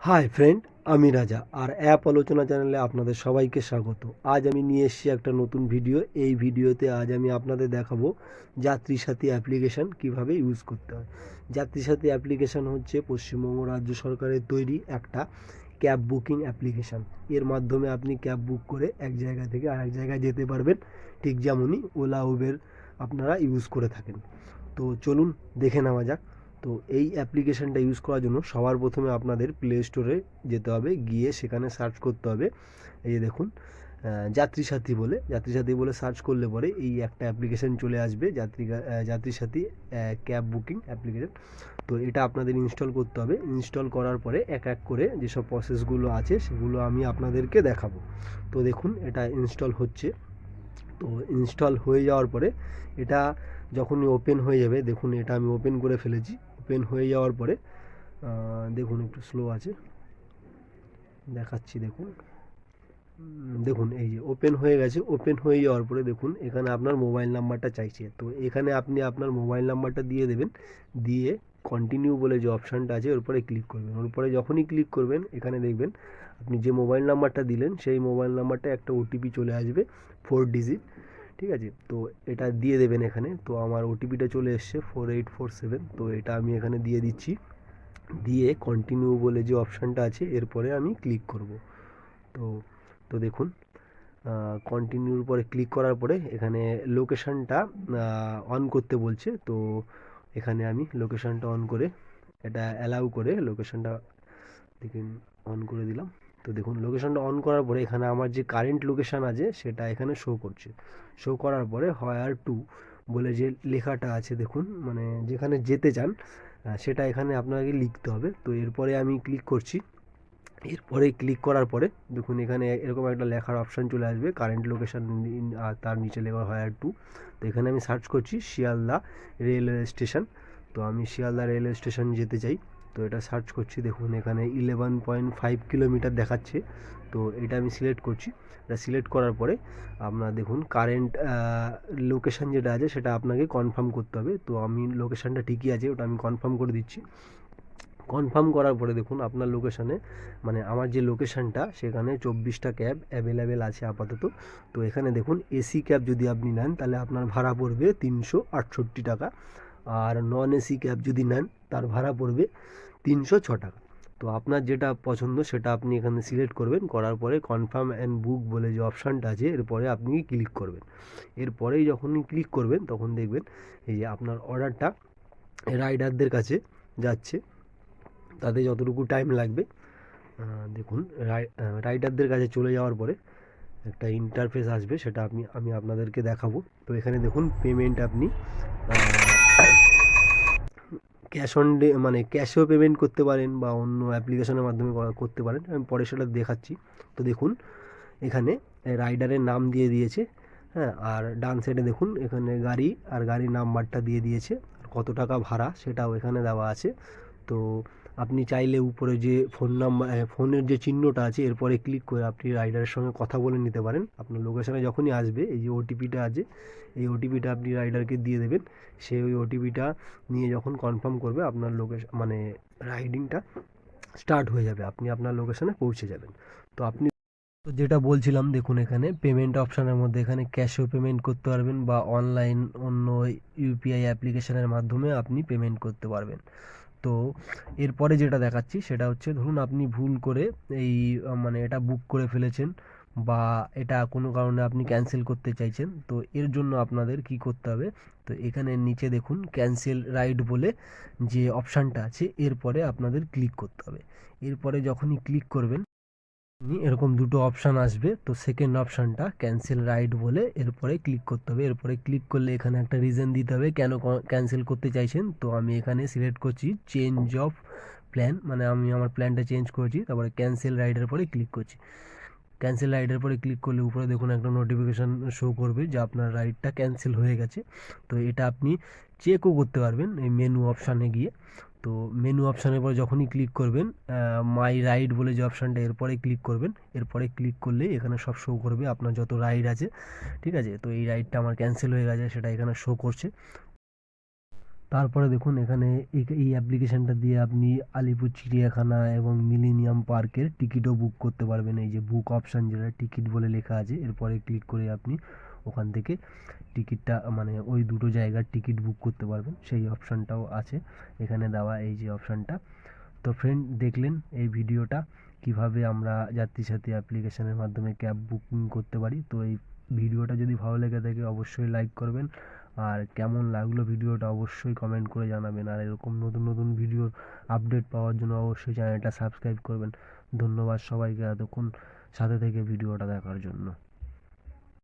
Hi friend আমি রাজা আর app আলোচনা চ্যানেলে আপনাদের সবাইকে স্বাগত। আজ আমি নিয়ে এসেছি একটা নতুন ভিডিও। এই ভিডিওতে আজ আমি আপনাদের দেখাবো যাত্রী সাথী অ্যাপ্লিকেশান কীভাবে ইউজ করতে হয়। যাত্রী সাথী অ্যাপ্লিকেশান হচ্ছে পশ্চিমবঙ্গ রাজ্য সরকারের তৈরি একটা ক্যাব বুকিং অ্যাপ্লিকেশান। এর মাধ্যমে আপনি ক্যাব বুক করে এক জায়গা থেকে আরেক জায়গায় যেতে পারবেন। ঠিক যেমনই ওলা, উবের আপনারা ইউজ করে থাকেন। তো চলুন দেখে নেওয়া যাক। তো এই অ্যাপ্লিকেশানটা ইউজ করার জন্য সবার প্রথমে আপনাদের প্লে স্টোরে যেতে হবে। গিয়ে সেখানে সার্চ করতে হবে। এই যে দেখুন যাত্রী সাথী বলে। যাত্রী সাথী বলে সার্চ করলে পরে এই একটা অ্যাপ্লিকেশান চলে আসবে যাত্রী যাত্রী সাথী ক্যাব বুকিং অ্যাপ্লিকেশান তো এটা আপনাদের ইনস্টল করতে হবে। ইনস্টল করার পরে এক এক করে যেসব প্রসেসগুলো আছে সেগুলো আমি আপনাদেরকে দেখাবো। তো দেখুন, এটা ইনস্টল হচ্ছে। তো ইনস্টল হয়ে যাওয়ার পরে এটা যখনই ওপেন হয়ে যাবে, দেখুন এটা আমি ওপেন করে ফেলেছি। ওপেন হয়ে যাওয়ার পরে দেখুন একটু স্লো আছে। দেখাচ্ছি, দেখুন। দেখুন, এই যে ওপেন হয়ে গেছে। ওপেন হয়ে যাওয়ার পরে দেখুন, এখানে আপনার মোবাইল নাম্বারটা চাইছে। তো এখানে আপনি আপনার মোবাইল নাম্বারটা দিয়ে দেবেন। দিয়ে কন্টিনিউ বলে যে অপশানটা আছে, ওর উপরে ক্লিক করবেন। ওর উপরে যখনই ক্লিক করবেন, এখানে দেখবেন, আপনি যে মোবাইল নাম্বারটা দিলেন, সেই মোবাইল নাম্বারটা একটা ওটিপি চলে আসবে ফোর ডিজিট ঠিক আছে? তো এটা দিয়ে দেবেন এখানে। তো আমার ওটিপিটা চলে এসছে ফোর এইট ফোর সেভেন তো এটা আমি এখানে দিয়ে দিচ্ছি। দিয়ে কন্টিনিউ বলে যে অপশানটা আছে, এরপরে আমি ক্লিক করব। তো তো দেখুন কন্টিনিউর পরে ক্লিক করার পরে এখানে লোকেশানটা অন করতে বলছে। তো এখানে আমি লোকেশানটা অন করে, এটা অ্যালাউ করে লোকেশানটা দেখুন অন করে দিলাম। তো দেখুন লোকেশানটা অন করার পরে এখানে আমার যে কারেন্ট লোকেশান আছে, সেটা এখানে শো করছে। শো করার পরে হায়ার টু বলে যে লেখাটা আছে, দেখুন মানে যেখানে যেতে চান সেটা এখানে আপনাকে লিখতে হবে। তো এরপরে আমি ক্লিক করছি। এরপরে ক্লিক করার পরে, দেখুন, এখানে এরকম একটা লেখার অপশান চলে আসবে কারেন্ট লোকেশান তার নিচে লেখা হায়ার টু তো এখানে আমি সার্চ করছি, শিয়ালদা রেলওয়ে স্টেশন তো আমি শিয়ালদা রেলওয়ে স্টেশন যেতে চাই। তো এটা সার্চ করছি, দেখুন এখানে ইলেভেন পয়েন্ট ফাইভ কিলোমিটার দেখাচ্ছে। তো এটা আমি সিলেক্ট করছি। এটা সিলেক্ট করার পরে আপনার দেখুন কারেন্ট লোকেশান যেটা আছে সেটা আপনাকে কনফার্ম করতে হবে। তো আমি লোকেশানটা ঠিকই আছে, ওটা আমি কনফার্ম করে দিচ্ছি। কনফার্ম করার পরে দেখুন আপনার লোকেশানে মানে আমার যে লোকেশানটা সেখানে চব্বিশটা ক্যাব অ্যাভেলেবেল আছে আপাতত। তো এখানে দেখুন এসি ক্যাব যদি আপনি নেন, তাহলে আপনার ভাড়া পড়বে তিনশো আটষট্টি টাকা। আর নন এসি ক্যাব যদি নেন, তার ভাড়া পড়বে তিনশো ছ টাকা। তো আপনার যেটা পছন্দ সেটা আপনি এখানে সিলেক্ট করবেন, করার পরে কনফার্ম অ্যান্ড বুক বলে যে অপশানটা আছে, এরপরে আপনি ক্লিক করবেন। এরপরেই যখনই ক্লিক করবেন, তখন দেখবেন এই যে আপনার অর্ডারটা রাইডারদের কাছে যাচ্ছে। তাতে যতটুকু টাইম লাগবে দেখুন রাই- রাইডারদের কাছে চলে যাওয়ার পরে একটা ইন্টারফেস আসবে, সেটা আপনি, আমি আপনাদেরকে দেখাবো। তো এখানে দেখুন পেমেন্ট আপনি ক্যাশ অন ডে মানে ক্যাশেও পেমেন্ট করতে পারেন বা অন্য অ্যাপ্লিকেশনের মাধ্যমে করা- করতে পারেন। আমি পরে সেটা দেখাচ্ছি। তো দেখুন, এখানে রাইডারের নাম দিয়ে দিয়েছে। হ্যাঁ আর ডান সাইডে দেখুন, এখানে গাড়ি আর গাড়ির নাম্বারটা দিয়ে দিয়েছে। কত টাকা ভাড়া সেটাও এখানে দেওয়া আছে। তো আপনি চাইলে উপরে যে ফোন নাম্বার ফোনের যে চিহ্নটা আছে, এরপরে ক্লিক করে আপনি রাইডারের সঙ্গে কথা বলে নিতে পারেন। আপনার লোকেশানে যখনই আসবে, এই যে ওটিপিটা আছে, এই ওটিপিটা আপনি রাইডারকে দিয়ে দেবেন। সে ওই ওটিপিটা নিয়ে যখন কনফার্ম করবে, আপনার লোকেশন মানে রাইডিংটা স্টার্ট হয়ে যাবে, আপনি আপনার লোকেশানে পৌঁছে যাবেন। তো আপনি তো যেটা বলছিলাম, দেখুন এখানে পেমেন্ট অপশানের মধ্যে এখানে ক্যাশেও পেমেন্ট করতে পারবেন বা অনলাইন অন্য ইউপিআই অ্যাপ্লিকেশনের মাধ্যমে আপনি পেমেন্ট করতে পারবেন। তো এরপরে যেটা দেখাচ্ছি সেটা হচ্ছে ধরুন আপনি ভুল করে এই মানে এটা বুক করে ফেলেছেন বা এটা কোনো কারণে আপনি ক্যান্সেল করতে চাইছেন, তো এর জন্য আপনাদের কি করতে হবে, তো এখানে নিচে দেখুন ক্যান্সেল রাইড বলে যে অপশানটা আছে, এরপরে আপনাদের ক্লিক করতে হবে। এরপরে যখনই ক্লিক করবেন এরকম দুটো অপশান আসবে। তো সেকেন্ড অপশানটা ক্যান্সেল রাইড বলে এরপরে ক্লিক করতে হবে। এরপরে ক্লিক করলে এখানে একটা রিজন দিতে হবে, কেন ক্যান্সেল করতে চাইছেন? তো আমি এখানে সিলেক্ট করছি চেঞ্জ অফ প্ল্যান মানে আমি আমার প্ল্যানটা চেঞ্জ করেছি, তারপরে ক্যান্সেল রাইডের পরে ক্লিক করছি। ক্যান্সেল রাইডের পরে ক্লিক করলে উপরে দেখুন একটা নোটিফিকেশান শো করবে যে আপনার রাইডটা ক্যান্সেল হয়ে গেছে। তো এটা আপনি চেকও করতে পারবেন এই মেনু অপশানে গিয়ে। তো মেনু অপশানের পর যখনই ক্লিক করবেন মাই রাইড বলে যে অপশানটা এরপরে ক্লিক করবেন। এরপরে ক্লিক করলে এখানে সব শো করবে। আপনার যত রাইড আছে, ঠিক আছে? তো এই রাইডটা আমার ক্যান্সেল হয়ে গেছে, সেটা এখানে শো করছে। তারপরে দেখুন এখানে এই অ্যাপ্লিকেশানটা দিয়ে আপনি আলিপুর চিড়িয়াখানা এবং মিলেনিয়াম পার্কের টিকিটও বুক করতে পারবেন। এই যে বুক অপশান যেটা টিকিট বলে লেখা আছে, এরপরে ক্লিক করে আপনি ওখান থেকে টিকিটটা মানে ওই দুটো জায়গার টিকিট বুক করতে পারবেন। সেই অপশানটাও আছে, এখানে দেওয়া এই যে অপশানটা তো ফ্রেন্ড দেখলেন এই ভিডিওটা কীভাবে আমরা যাত্রী সাথী অ্যাপ্লিকেশনের মাধ্যমে ক্যাব বুকিং করতে পারি? তো এই ভিডিওটা যদি ভালো লেগে থাকে, অবশ্যই লাইক করবেন। আর কেমন লাগল ভিডিওটা অবশ্যই কমেন্ট করে জানাবেন। আর এরকম নতুন নতুন ভিডিওর আপডেট পাওয়ার জন্য অবশ্যই চ্যানেলটা সাবস্ক্রাইব করবেন। ধন্যবাদ সবাইকে এতক্ষণ সাথে থেকে ভিডিওটা দেখার জন্য।